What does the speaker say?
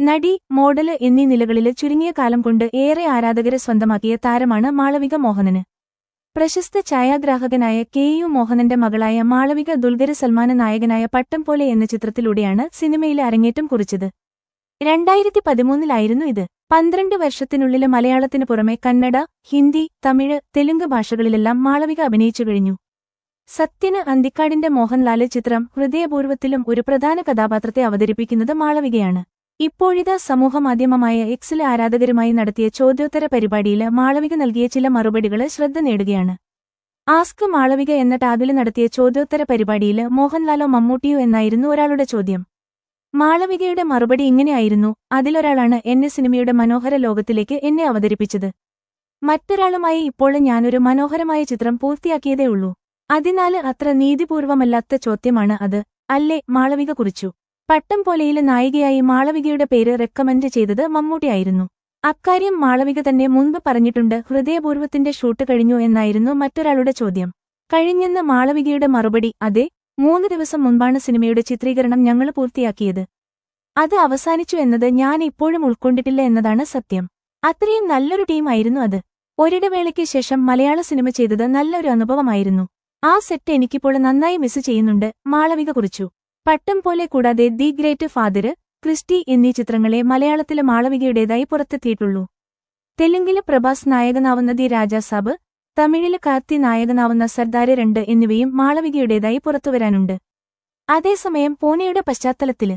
നടി മോഡൽ എന്നീ നിലകളിൽ ചുരുങ്ങിയ കാലം കൊണ്ട് ഏറെ ആരാധകരെ സ്വന്തമാക്കിയ താരമാണ് മാളവിക മോഹനന്. പ്രശസ്ത ഛായാഗ്രാഹകനായ കെ. യു. മോഹനന്റെ മകളായ മാളവിക ദുൽഗര സൽമാന് നായകനായ പട്ടം പോലെ എന്ന ചിത്രത്തിലൂടെയാണ് സിനിമയിൽ അരങ്ങേറ്റം കുറിച്ചത്. രണ്ടായിരത്തി പതിമൂന്നിലായിരുന്നു ഇത്. പന്ത്രണ്ട് വർഷത്തിനുള്ളിൽ മലയാളത്തിനു പുറമെ കന്നഡ ഹിന്ദി തമിഴ് തെലുങ്ക് ഭാഷകളിലെല്ലാം മാളവിക അഭിനയിച്ചു കഴിഞ്ഞു. സത്യന് അന്തിക്കാടിന്റെ മോഹൻലാൽ ചിത്രം ഹൃദയപൂർവത്തിലും ഒരു പ്രധാന കഥാപാത്രത്തെ അവതരിപ്പിക്കുന്നത് മാളവികയാണ്. ഇപ്പോഴിതാ സമൂഹമാധ്യമമായ എക്സിലെ ആരാധകരുമായി നടത്തിയ ചോദ്യോത്തര പരിപാടിയിൽ മാളവിക നൽകിയ ചില മറുപടികൾ ശ്രദ്ധ നേടുകയാണ്. ആസ്ക് മാളവിക എന്ന ടാബിൽ നടത്തിയ ചോദ്യോത്തര പരിപാടിയിൽ മോഹൻലാലോ മമ്മൂട്ടിയോ എന്നായിരുന്നു ഒരാളുടെ ചോദ്യം. മാളവികയുടെ മറുപടി ഇങ്ങനെയായിരുന്നു അതിലൊരാളാണ് എന്നെ സിനിമയുടെ മനോഹര ലോകത്തിലേക്ക് എന്നെ അവതരിപ്പിച്ചത്. മറ്റൊരാളുമായി ഇപ്പോൾ ഞാനൊരു മനോഹരമായ ചിത്രം പൂർത്തിയാക്കിയതേ ഉള്ളൂ അതിനാല് അത്ര നീതിപൂർവമല്ലാത്ത ചോദ്യമാണ് അത് അല്ലേ മാളവിക കുറിച്ചു? പട്ടം പോലെയിലെ നായികയായി മാളവികയുടെ പേര് റെക്കമെൻഡ് ചെയ്തത് മമ്മൂട്ടിയായിരുന്നു അക്കാര്യം മാളവിക തന്നെ മുൻപ് പറഞ്ഞിട്ടുണ്ട് ഹൃദയപൂർവത്തിന്റെ ഷൂട്ട് കഴിഞ്ഞു എന്നായിരുന്നു മറ്റൊരാളുടെ ചോദ്യം. കഴിഞ്ഞെന്ന മാളവികയുടെ മറുപടി അതെ മൂന്ന് ദിവസം മുൻപാണ് സിനിമയുടെ ചിത്രീകരണം ഞങ്ങൾ പൂർത്തിയാക്കിയത്. അത് അവസാനിച്ചു എന്നത് ഞാൻ ഇപ്പോഴും ഉൾക്കൊണ്ടിട്ടില്ല എന്നതാണ് സത്യം. അത്രയും നല്ലൊരു ടീമായിരുന്നു അത്. ഒരിടവേളയ്ക്ക് ശേഷം മലയാള സിനിമ ചെയ്തത് നല്ലൊരു അനുഭവമായിരുന്നു. ആ സെറ്റ് എനിക്കിപ്പോൾ നന്നായി മിസ് ചെയ്യുന്നുണ്ട് മാളവിക കുറിച്ചു. പട്ടം പോലെ കൂടാതെ ദി ഗ്രേറ്റ് ഫാദർ ക്രിസ്റ്റി എന്നീ ചിത്രങ്ങളെ മലയാളത്തിലെ മാളവികയുടേതായി പുറത്തെത്തിയിട്ടുള്ളൂ. തെലുങ്കിലെ പ്രഭാസ് നായകനാവുന്ന ദി രാജാസാബ് തമിഴിലെ കാർത്തി നായകനാവുന്ന സർദാര് രണ്ട് എന്നിവയും മാളവികയുടേതായി പുറത്തുവരാനുണ്ട്. അതേസമയം പൂനെയുടെ പശ്ചാത്തലത്തിൽ